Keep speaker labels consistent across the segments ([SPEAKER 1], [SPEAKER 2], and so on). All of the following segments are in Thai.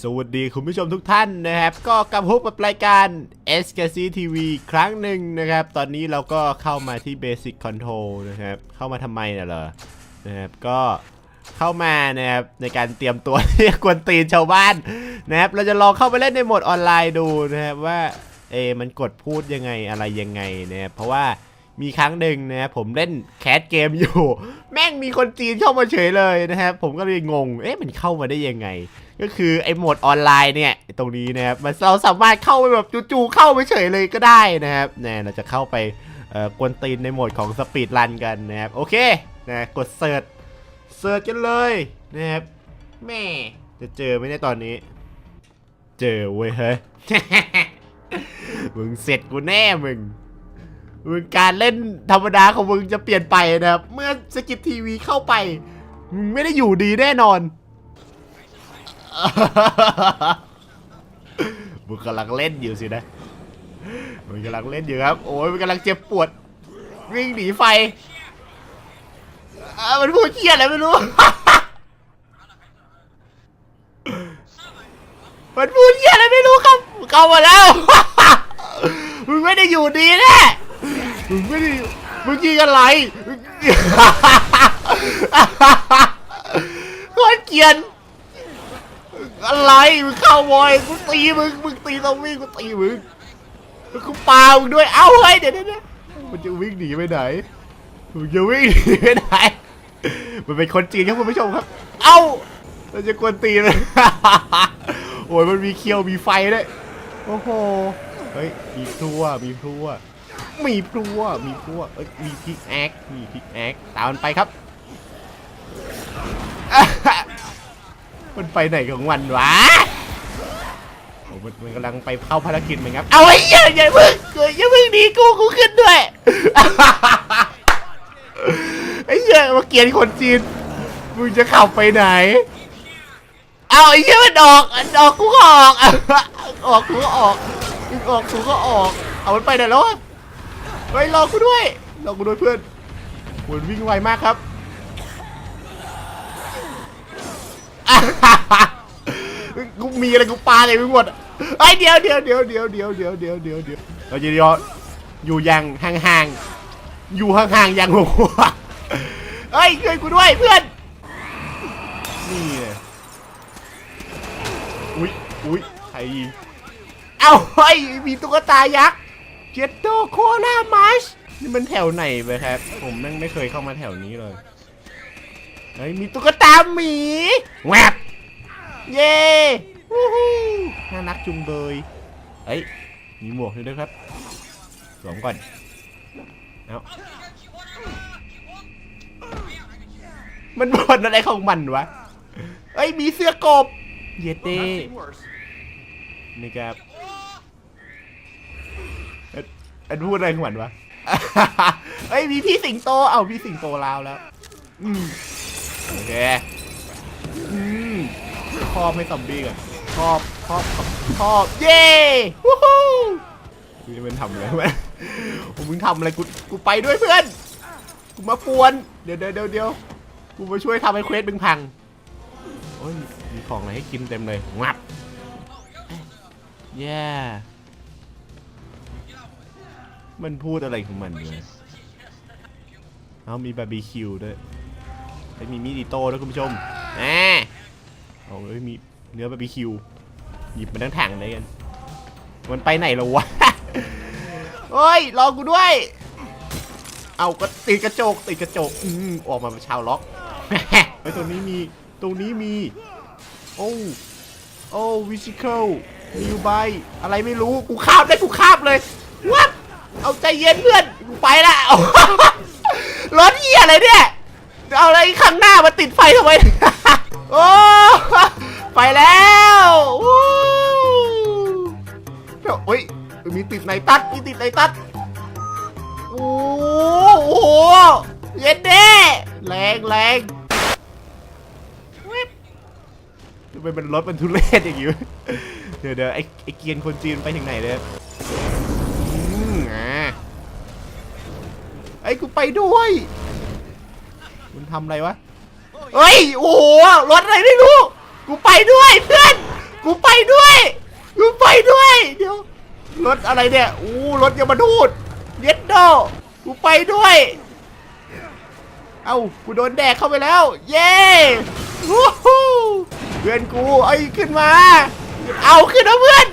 [SPEAKER 1] สวัสดีคุณผู้ชมทุกท่านนะครับ ก็กลับพบกับรายการ s k c TV ครั้งหนึ่งนะครับ ตอนนี้เราก็เข้ามาที่ Basic Control นะครับ เข้ามาทำไมน่ะเหรอนะครับก็เข้ามานะครับในการเตรียมตัว ที่กวนตีนชาวบ้านนะครับเราจะลองเข้าไปเล่นในโหมดออนไลน์ดูนะครับว่าเอมันกดพูดยังไงอะไรยังไงนะครับเพราะว่า มีครั้งหนึ่งนะครับผมเล่นแคสเกมอยู่ แม่งมีคนจีนเข้ามาเฉยเลยนะครับผมก็เลยงง เอ๊ะมันเข้ามาได้ยังไง ก็คือไอ้โหมดออนไลน์เนี่ยตรงนี้นะครับมันเราสามารถเข้าไปแบบจู่ๆเข้าไปเฉยเลยก็ได้นะครับเนี่ยเราจะเข้าไปเอ่อกวนตีนในโหมดของสปีดรันกันนะครับโอเคนะกดเสิร์ชเสิร์ชกันเลยนะครับแม่จะเจอไหมเนี่ยตอนนี้ เจอเว้ยเฮ้ยมึงเสร็จกูแน่มึง การเล่นธรรมดาของมึงจะเปลี่ยนไปนะครับ เมื่อสกิททีวีเข้าไปมึงไม่ได้อยู่ดีแน่นอนมึงกำลังเล่นอยู่สินะมึงกำลังเล่นอยู่ครับ โอ้ยมึงกำลังเจ็บปวด วิ่งหนีไฟมันพูดเชี่ยอะไรไม่รู้มันพูดเชี่ยอะไรไม่รู้ครับเข้ามาแล้ว มึงไม่ได้อยู่ดีแน่ มึงไม่ได้มึงยิงอะไรโคตรเกลียน อะไรมึงเข้าบอยกูตีมึงมึงตีตรงวิ่งกูตีมึงแล้วกูปามึงด้วยเอ้าเฮ้ยเดี๋ยวเดี๋ยวมันจะวิ่งหนีไปไหนมึงจะวิ่งหนีไปไหนมันเป็นคนจีนครับคุณผู้ชมครับ เอ้าเราจะกวนตีเลยโอ้ยมันมีเคียวมีไฟด้วยโอ้โหเฮ้ยมีพลัวมีพลัว มีพลัวมีพลัวเอ้ยมีพิกแอคมีพิกแอคตามมันไปครับ มันไปไหนของมันวะโอ้มันมันกำลังไปเข้าภารกิจเหมือนครับ เอาไอ้เหี้ยอย่าเพิ่งอย่าเพิ่งหนีกูกูขึ้นด้วย ไอ้เหี้ยมาเกลียดคนจีน มึงจะขับไปไหน เอาไอ้เหี้ยมันออกอันออกกูก็ออก ออกกูก็ออกออกกูก็ออก เอามันไปไหนแล้ว อะไปรอกูด้วยรอกูด้วยเพื่อนมันวิ่งไวมากครับกูมีอะไรกูปาอะไรไปหมดไอเดียวเดียวเดียวเดียวเดียวเดียวเดียวเดียวเดียวเราจะยออยู่อย่างห่างๆ อยู่ห่างๆอย่างหัวเฮ้ยช่วยกูด้วยเพื่อน นี่เลยอุ้ยอุ้ยใครยิงเอ้าเฮ้ยมีตุ๊กตายักษ์ เจ็ดโตโคนามัชนี่มันแถวไหนไปครับ ผมแม่งไม่เคยเข้ามาแถวนี้เลย เฮ้ย มีตุ๊กตาหมีแวบเย้วู้ฮู้น่ารักจุงเบยเอ้ย มีหมวกด้วยครับ สวมก่อน เอามันบนอะไรของมันวะ เอ้ย มีเสื้อกบ เยเต้นี่ครับเอ็ดเอ็ดพูดอะไรของมันวะเอ้ยมีพี่สิงโต เอาพี่สิงโตลาวแล้ว อืมโอเค อืมครอบให้ซอมบี้ก่อนครอบครอบครอบ เย้วู้ฮู้มึงจะเป็นทำอะไรวะโอ้มึงทำอะไรกู กูไปด้วยเพื่อน กูมาปวน เดี๋ยวเดี๋ยวเดี๋ยวกูมาช่วยทำให้เควสมึงพัง โอ้ย มีของอะไรให้กินเต็มเลยงับแย่ มันพูดอะไรของมันเนี่ยเอามีบาร์บีคิวด้วยแล้วมีมีดอิโต้ด้วยคุณผู้ชมแหมเอาเอ้ยมีเนื้อบาร์บีคิว หยิบมาทั้งถังเลยกัน มันไปไหนแล้ววะ เฮ้ย รอกูด้วย เอาก็ติดกระจกติดกระจกอืมออกมาเป็นชาวล็อกไอ้ตรงนี้มี ตรงนี้มี โอ้ โอ้วิชิเคิลมิวไบอะไรไม่รู้ กูคาบได้กูคาบเลยวัด เอาใจเย็นเพื่อนไปละรถเหี้ยอะไรเนี่ย เอาอะไรข้างหน้ามาติดไฟทำไม โอ้ไปแล้วเดี๋ยวเฮ้ยมีติดไหนตัดมีติดไหนตัดโอ้โหเย็นเด้แรงแรงทำไมมันรถมันทุเรศอย่างงี้เดี๋ยวเดี๋ยวไอ้ไอ้เกียนคนจีนไปถึงไหนเลย อะไอ้กูไปด้วยมันทำอะไรวะเฮ้ย โอ้โห รถอะไรไม่รู้ กูไปด้วยเพื่อน กูไปด้วย กูไปด้วย เดี๋ยว รถอะไรเนี่ย อู้รถยมทูตเย็ดโดกูไปด้วย เอ้า กูโดนแดกเข้าไปแล้ว เย้วู้ฮู้เพื่อนกู ไอ้ขึ้นมา เอาขึ้นนะเพื่อน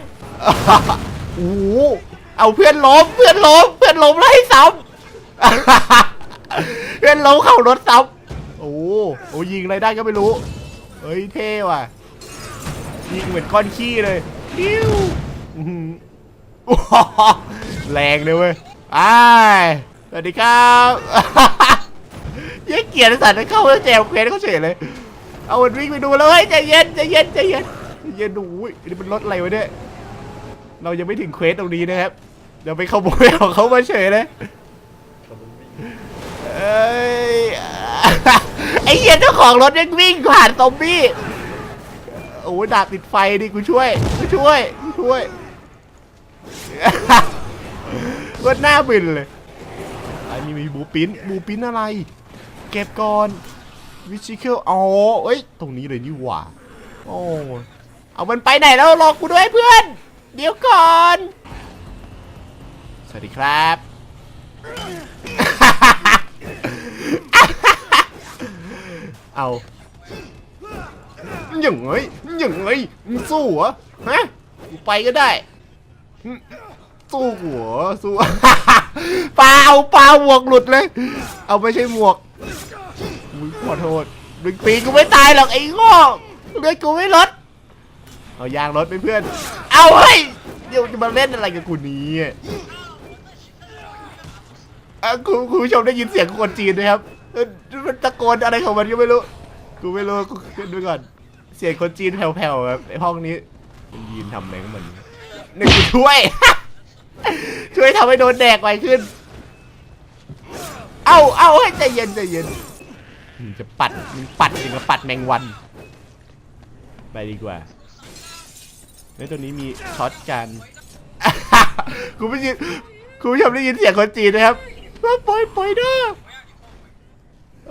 [SPEAKER 1] โอ้ เอาเพื่อนล้มเพื่อนล้มเพื่อนล้มแล้วให้ซ้ำ เพื่อนล้มเข้ารถซ้ำโอ้โหยิงอะไรได้ก็ไม่รู้เฮ้ยเท่ว่ะยิงเหมือนก้อนขี้เลยปิ้วอื้อโอ้โหแรงเลยเว้ยไอ้สวัสดีครับยังเกียดสัตว์เข้าแล้วแจวเควสเขาเฉยเลย เอามันวิ่งไปดูแล้วเฮ้ยใจเย็นใจเย็นใจเย็นใจเย็นดูอุ้ยนี่มันรถอะไรวะเนี่ยเรายังไม่ถึงเควสตรงนี้นะครับ เดี๋ยวไปขโมยของเขามาเฉยเลยเอ้ยไอ้เหี้ยเจ้าของรถยังวิ่งผ่านซอมบี้โอ้ยดาบติดไฟดิกูช่วยกูช่วยกูช่วยรถหน้าบินเลยอันนี้มีบูปินบูปินอะไร เก็บก่อนวิชิเคิลอ๋อเอ้ยตรงนี้เลยนี่หว่าโอ้เอามันไปไหนแล้วรอกูด้วยเพื่อน เดี๋ยวก่อน วัสดีครับ เอาอย่างไงอย่างไงมึงสู้เหรอฮะกูไปก็ได้ สู้หัวสู้ปลาเอาปลาหมวกหลุดเลย เอาไม่ใช่หมวกอุ๊ยขอโทษดึงปีกูไม่ตายหรอกไอ้ง้อเลือดกูไม่ลด เอายางรถไปเพื่อน เอาเฮ้ย เดี๋ยวจะมาเล่นอะไรกับกูนี้ อะคุณคุณผู้ชมได้ยินเสียงคนจีนไหมครับเออมันตะโกนอะไรของมันก็ไม่รู้กูไม่รู้กูขึ้นไปก่อน เสียงคนจีนแผ่วๆครับไอห้องนี้มันยืนทำอะไรของมันนี่กูช่วย ช่วยทำให้โดนแดกไวขึ้น เอาเอาให้ใจเย็นใจเย็นมึงจะปัดมึงปัดถึงกับปัดแมงวัน ไปดีกว่าเฮ้ยตัวนี้มีช็อตกัน คุณผู้ชมคุณผู้ชมได้ยินเสียงคนจีนนะครับ ว่าปล่อยปล่อยเด้อ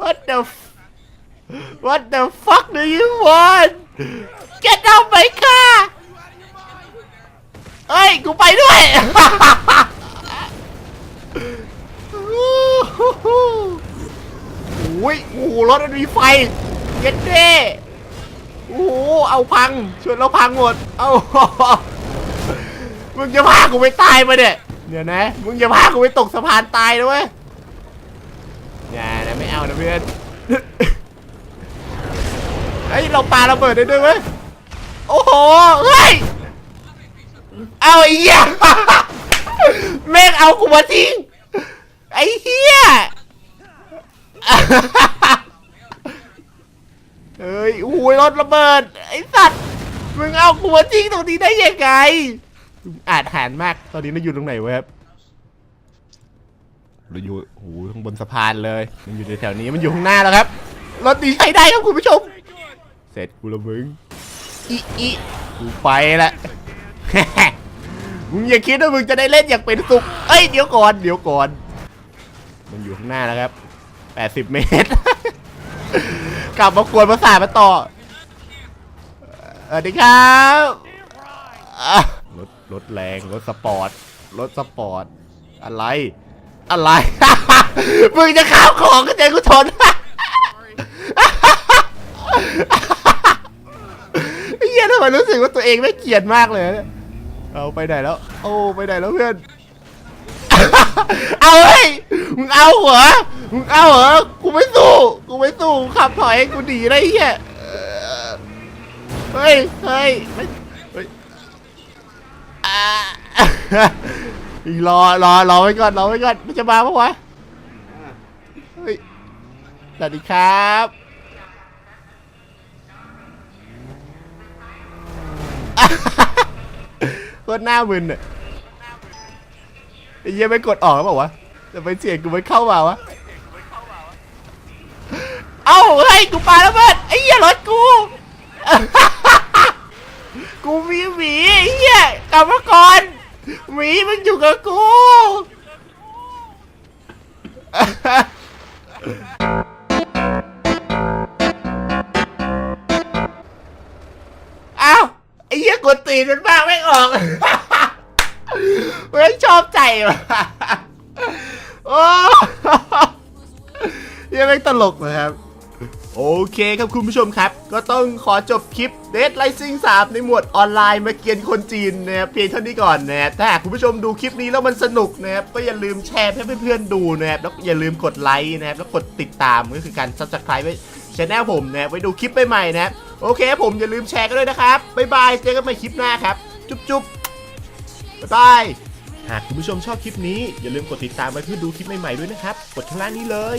[SPEAKER 1] What the What the fuck do you want Get out my car เฮ้ย กูไปด้วยโอ้ยโอ้โหรถมันมีไฟ เย็ดเด้โอ้โหเอาพังชวนเราพังหมด เอา มึงจะพากูไปตายมาเนี่ย เดี๋ยวนะ มึงจะพากูไปตกสะพานตายนะเว้ยอย่านะไม่เอานะเพื่อนเฮ้ยเราปาระเบิดได้ด้วยเว้ย โอ้โห เฮ้ย เอาไอ้เหี้ยแม่งเอากูมาทิ้ง ไอ้เหี้ยเฮ้ยโอ้ยรถระเบิด ไอ้สัตว์ มึงเอากูมาทิ้งตรงนี้ได้ยังไง อาจหารมาก ตอนนี้เราอยู่ตรงไหนวะครับเราอยู่โอ้โหข้างบนสะพานเลย มันอยู่ในแถวนี้ มันอยู่ข้างหน้าแล้วครับ รถดีใช้ได้ครับคุณผู้ชม เสร็จกูละมึง อีอีกูไปละ มึงอย่าคิดว่ามึงจะได้เล่นอย่างเป็นสุข เอ้ย เดี๋ยวก่อน เดี๋ยวก่อน มันอยู่ข้างหน้าแล้วครับ 80 เมตร กลับมากวนภาษามาต่อสวัสดีครับ รถแรงรถสปอร์ตรถสปอร์ตอะไร อะไร มึงจะข้าวของก็ใจกูชนไอ้เหี้ยทำไมรู้สึกว่าตัวเองไม่เกลียดมากเลยเนี่ยเอาไปไหนแล้ว โอ้ไปไหนแล้วเพื่อน เอาเฮ้ย มึงเอาเหรอ มึงเอาเหรอ กูไม่สู้ กูไม่สู้ขับถอยกูดีได้เหี้ยเออเฮ้ย เฮ้ยไม่เฮ้ย อ่ารอรอรอไว้ก่อนรอไว้ก่อนมันจะมาปะวะเฮ้ยสวัสดีครับโคตรหน้ามึนอะไอ้เหี้ยไม่กดออกแล้วเปล่าวะแต่ไปเสียงกูไม่เข้ามาวะ เอ้าเฮ้ยกูปาแล้วเบิดไอ้เหี้ยรถกู กูมีหมีไอ้เหี้ยกลับมาก่อนหมีมันอยู่กับกูเอ้าไอ้เหี้ยนมันบ้างไม่ออก ไม่ชอบใจว่ะโอ้ยังไม่ตลกนะครับ โอเคครับคุณผู้ชมครับ ก็ต้องขอจบคลิป Dead Rising 3ในหมวดออนไลน์มาเกียนคนจีนนะครับเพียงเท่านี้ก่อนนะถ้าหากคุณผู้ชมดูคลิปนี้แล้วมันสนุกนะครับก็อย่าลืมแชร์ให้เพื่อนๆดูนะครับแล้วอย่าลืมกดไลค์นะครับแล้วกดติดตามก็คือการ subscribe ไว้ช anel ผมนะครับไว้ดูคลิปใหม่ๆนะครับโอเคผมอย่าลืมแชร์กันด้วยนะครับบ๊ายบายเจอกันใหม่คลิปหน้าครับ จุ๊บๆบ๊ายบายหากคุณผู้ชมชอบคลิปนี้อย่าลืมกดติดตามไว้เพื่อดูคลิปใหม่ๆด้วยนะครับ กดข้างล่างนี้เลย